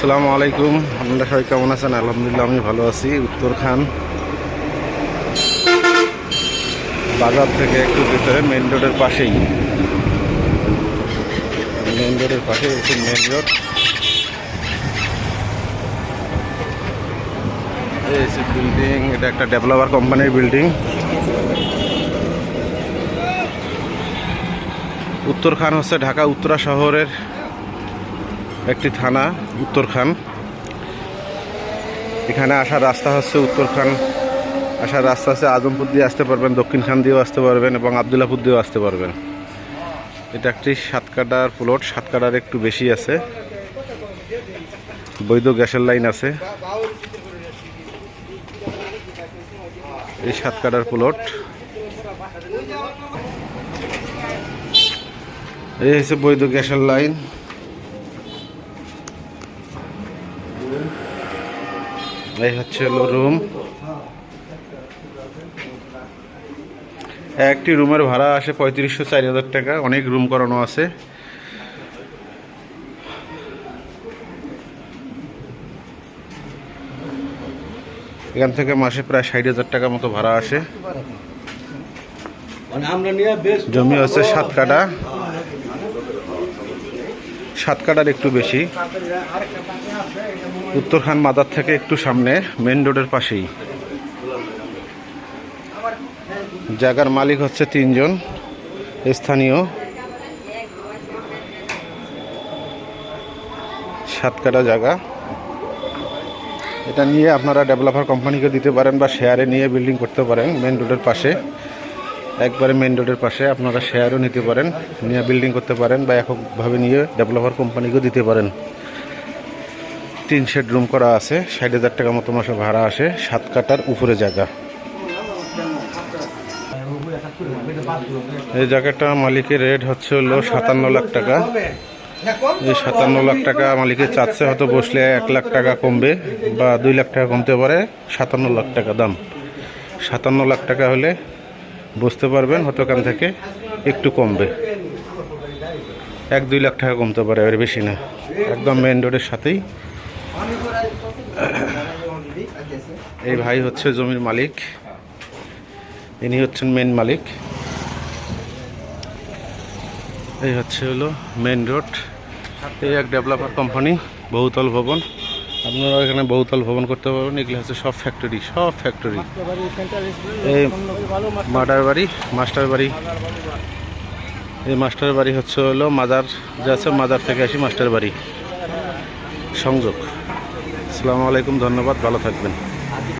আসসালামু আলাইকুম। আপনারা সবাই কেমন আছেন? আলহামদুলিল্লাহ, আমি ভালো আছি। উত্তর খান বাজার থেকে একটু ভিতরে মেন রোডের পাশেই। মেন রোডের পাশে হচ্ছে মেন রোড এই বিল্ডিং এটা একটা ডেভেলপার কোম্পানির বিল্ডিং উত্তরখান হচ্ছে ঢাকা উত্তরা শহরের একটি থানা, উত্তরখান। এখানে আসার রাস্তা হচ্ছে উত্তরখান। আসার রাস্তা আছে আজমপুর দিয়ে আসতে পারবেন, দক্ষিণ খান দিয়েও আসতে পারবেন এবং আবদুল্লাপুর দিয়েও আসতে পারবেন। এটা একটি সাতকাটার প্লট সাতকাটার একটু বেশি আছে। বৈধ গ্যাসের লাইন আছে। এই সাতকাটার প্লট এই হচ্ছে বৈধ গ্যাসের লাইন। এই হচ্ছে হলো রুম। একটি রুমের ভাড়া আসে পঁয়ত্রিশশো চার হাজার টাকা। অনেক রুম করানো আছে। এখান থেকে মাসে প্রায় ষাট হাজার টাকা মতো ভাড়া আসে। মানে জমি হচ্ছে সাত কাটা সাত কাটার একটু বেশি। উত্তরখান মাদার থেকে একটু সামনে মেন রোডের পাশেই। জায়গার মালিক হচ্ছে তিনজন, স্থানীয়। সাত কাটা জায়গা। এটা নিয়ে আপনারা ডেভেলপার কোম্পানিকে দিতে পারেন বা শেয়ারে নিয়ে বিল্ডিং করতে পারেন মেন রোডের পাশে। একবারে মেন রোডের পাশে আপনারা শেয়ারও নিতে পারেন, নিয়ে বিল্ডিং করতে পারেন বা এককভাবে নিয়ে ডেভেলপার কোম্পানিকেও দিতে পারেন। তিন শেড রুম করা আছে, ষাট হাজার টাকা মতো মাসে ভাড়া আসে, সাত কাটার উপরে জায়গা। এই জায়গাটা মালিকের রেট হচ্ছে হলো সাতান্ন লাখ টাকা। এই সাতান্ন লাখ টাকা মালিকের চাচ্ছে হয়তো বসলে এক লাখ টাকা কমবে বা দুই লাখ টাকা কমতে পারে, সাতান্ন লাখ টাকা দাম। সাতান্ন লাখ টাকা হলে বুঝতে পারবেন হয়তো এখান থেকে একটু কমবে। এক দুই লাখ টাকা কমতে পারে, এর বেশি না। একদম মেন রোডের সাথেই। এই ভাই হচ্ছে জমির মালিক। ইনি হচ্ছেন মেন মালিক। এই হচ্ছে হলো মেন রোড এই এক ডেভেলপার কোম্পানি বহুতল ভবন। আপনারা এখানে বহুতল ভবন করতে পারবেন। এগুলো হচ্ছে সব ফ্যাক্টরি সব ফ্যাক্টরি এই মাটার বাড়ি, মাস্টার বাড়ি। এই মাস্টার বাড়ি হচ্ছে হলো মাজার, যে আছে মাজার থেকে আসি মাস্টার বাড়ি। সংযোগ। আসসালামু আলাইকুম, ধন্যবাদ, ভালো থাকবেন।